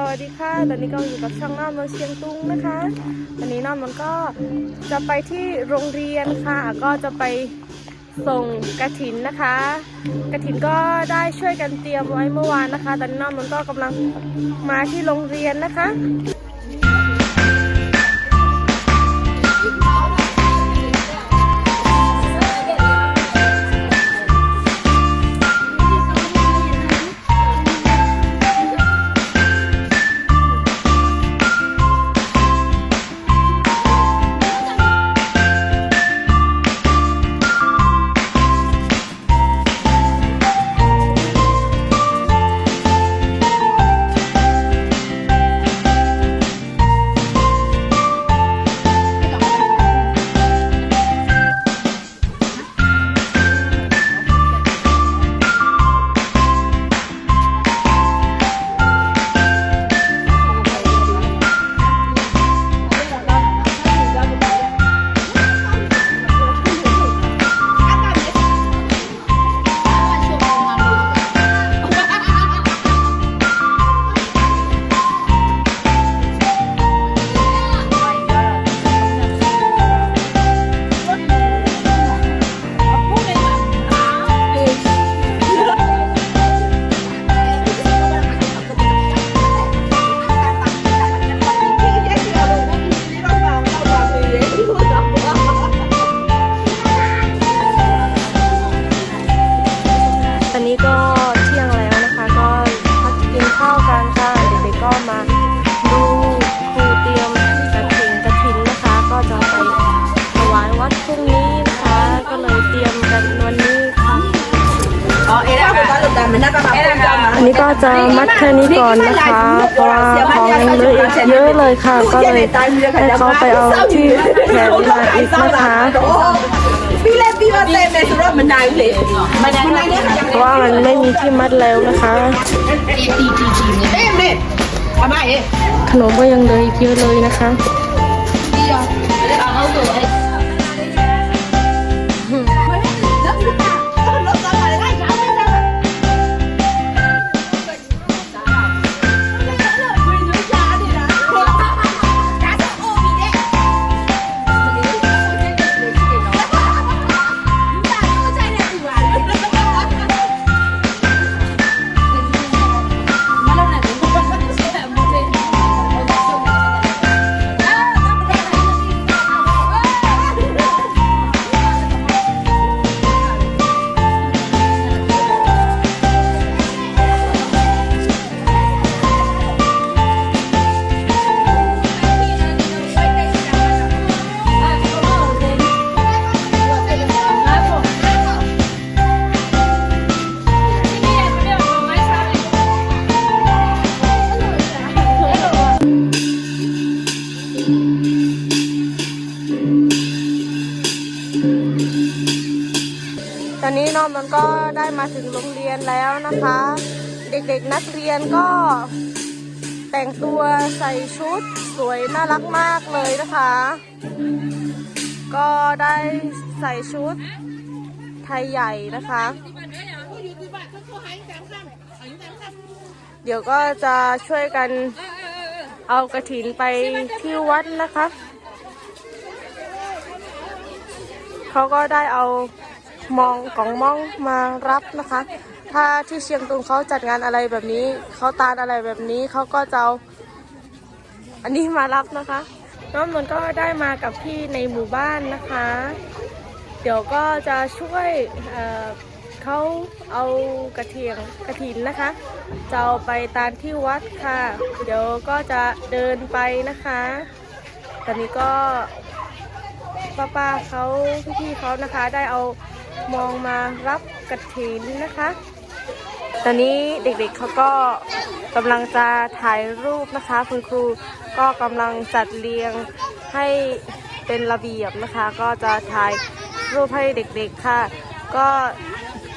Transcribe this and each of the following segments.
สวัสดีค่ะ ตอนนี้ก็อยู่กับช่องน้อมนนเชียงตุงนะคะ วันนี้น้อมมันก็จะไปที่โรงเรียนค่ะ ก็จะไปส่งกระถินนะคะ กระถินก็ได้ช่วยกันเตรียมไว้เมื่อวานนะคะ ตอนนี้น้อมมันก็กำลังมาที่โรงเรียนนะคะ จะมัดแค่นี้ก่อนนะคะ เพราะว่าของยังเหลืออีกเยอะเลยค่ะ ก็เลยให้เขาไปเอาที่แขนมาอีกนะคะพี่เล่นพี่ว่าเต้นในสุรมันนายเลยมันนายเนี่ยค่ะเพราะว่ามันไม่มีที่มัดแล้วนะคะเต้นเนี่ยทำไมเอ๊ะขนมก็ยังเหลืออีกเยอะเลยนะคะ อนนี้น้องมันก็ได้มาถึงโรงเรียนแล้วนะคะ เด็กๆนักเรียนก็แต่งตัวใส่ชุดสวยน่ารักมากเลยนะคะ ก็ได้ใส่ชุดไทยใหญ่นะคะ เดี๋ยวก็จะช่วยกันเอากระถินไปที่วัดนะคะ เขาก็ได้เอา มองกล่องมองมารับนะคะ ถ้าที่เชียงตุงเขาจัดงานอะไรแบบนี้เขาตานอะไรแบบนี้เขาก็จะเอาอันนี้มารับนะคะ น้องนนก็ได้มากับพี่ในหมู่บ้านนะคะ เดี๋ยวก็จะช่วยเเขาเอากระเทียงกระถินนะคะจะเอาไปตานที่วัดค่ะ เดี๋ยวก็จะเดินไปนะคะ ตอนนี้ก็ป้าป้าๆเขาพี่ๆเขานะคะได้เอา มองมารับกระถินนะคะ ตอนนี้เด็กๆเขาก็กำลังจะถ่ายรูปนะคะ คุณครูก็กำลังจัดเรียงให้เป็นระเบียบนะคะ ก็จะถ่ายรูปให้เด็กๆค่ะ ก็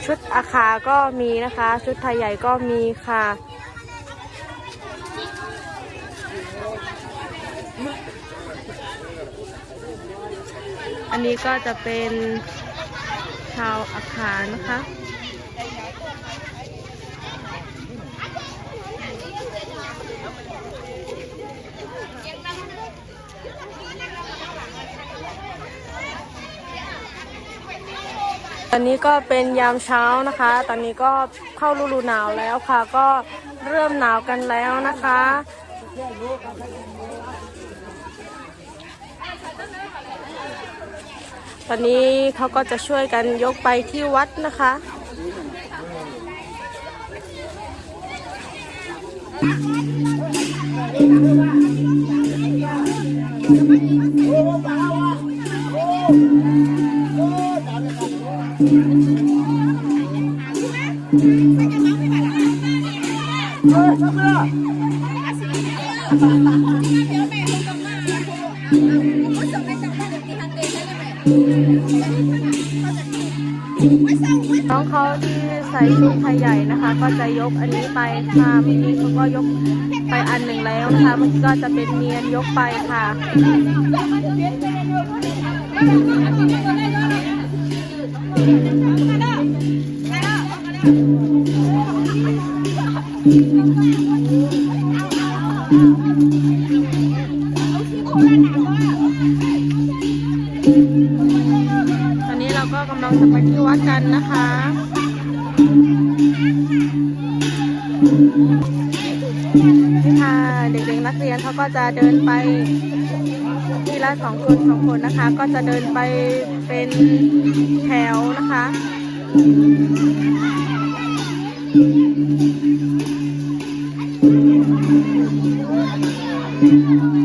ชุดอาคาก็มีนะคะ ชุดไทยใหญ่ก็มีค่ะอันนี้ก็จะเป็น ชาวอาคารนะคะตอนนี้ก็เป็นยามเช้านะคะ ตอนนี้ก็เข้าฤดูหนาวแล้วค่ะ ก็เริ่มหนาวกันแล้วนะคะ อนนี้เขาก็จะช่วยกันยกไปที่วัดนะคะ น้องเขาที่ใส่ชุดไทยใหญ่นะคะ ก็จะยกอันนี้ไปค่ะเมื่อกี้เขาก็ยกไปอันหนึ่งแล้วนะคะเมื่อกี้ก็จะเป็นเมียนยกไปค่ะ ค่ะเด็กๆนักเรียนเขาก็จะเดินไปทีละสองคนสองคนนะคะ ก็จะเดินไปเป็นแถวนะคะก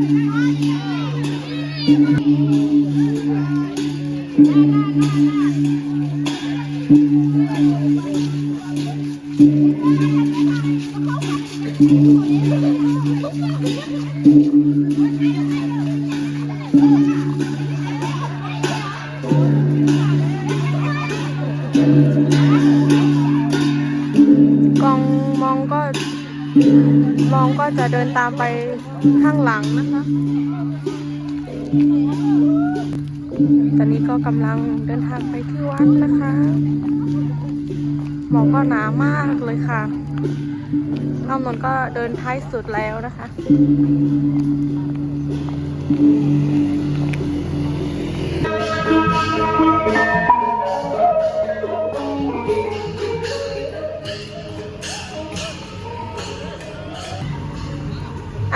จะเดินตามไปข้างหลังนะคะ ตอนนี้ก็กำลังเดินทางไปที่วัดนะคะ หมอกก็หนามากเลยค่ะน้องนนก็เดินท้ายสุดแล้วนะคะ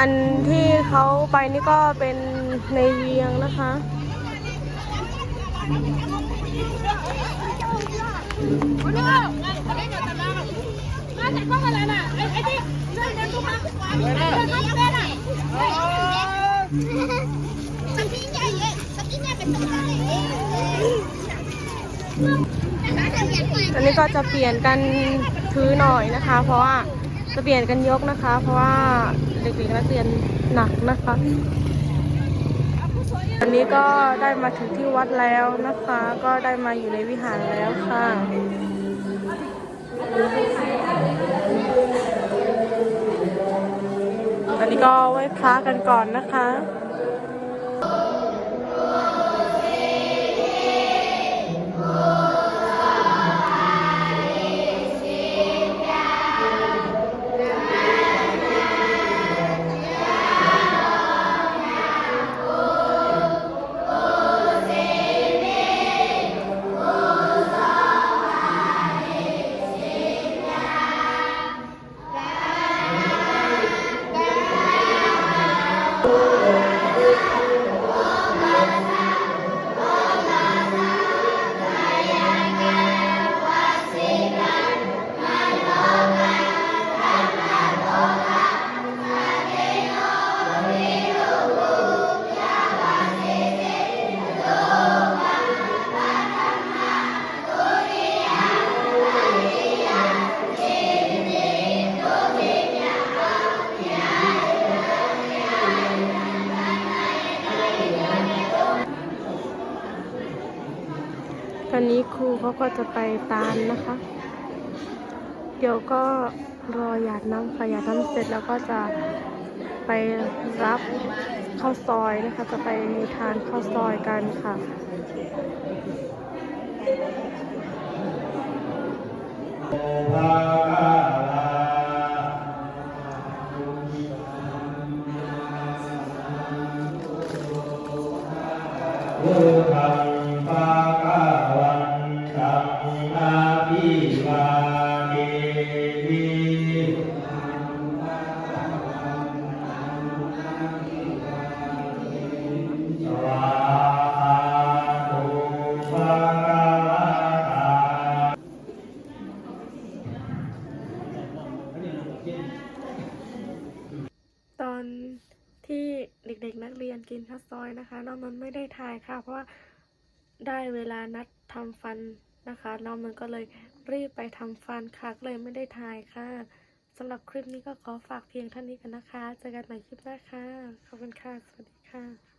อันที่เขาไปนี่ก็เป็นในเวียงนะคะ อันนี้ก็จะเปลี่ยนกันถือหน่อยนะคะ เพราะว่า จะเปลี่ยนกันยกนะคะ เพราะว่าเด็กๆนักเรียนหนักนะคะวันนี้ก็ได้มาถึงที่วัดแล้วนะคะ ก็ได้มาอยู่ในวิหารแล้วค่ะอันนี้ก็ไหว้พระกันก่อนนะคะ วันนี้ครูเขาก็จะไปตามนะคะ เดี๋ยวก็รอหยาดน้ำค่ะหยาดน้ำเสร็จแล้วก็จะไปรับข้าวซอยนะคะ จะไปทานข้าวซอยกันค่ะภาคาลา ตอนที่เด็กๆนักเรียนกินข้าวซอยนะคะน้องนนท์ไม่ได้ถ่ายค่ะ เพราะว่าได้เวลานัดทำฟัน นะคะ น้องมันก็เลยรีบไปทำฟันค่ะก็เลยไม่ได้ถ่ายค่ะสำหรับคลิปนี้ก็ขอฝากเพียงเท่านี้กันนะคะ เจอกันใหม่คลิปหน้าค่ะ ขอบคุณค่ะ สวัสดีค่ะ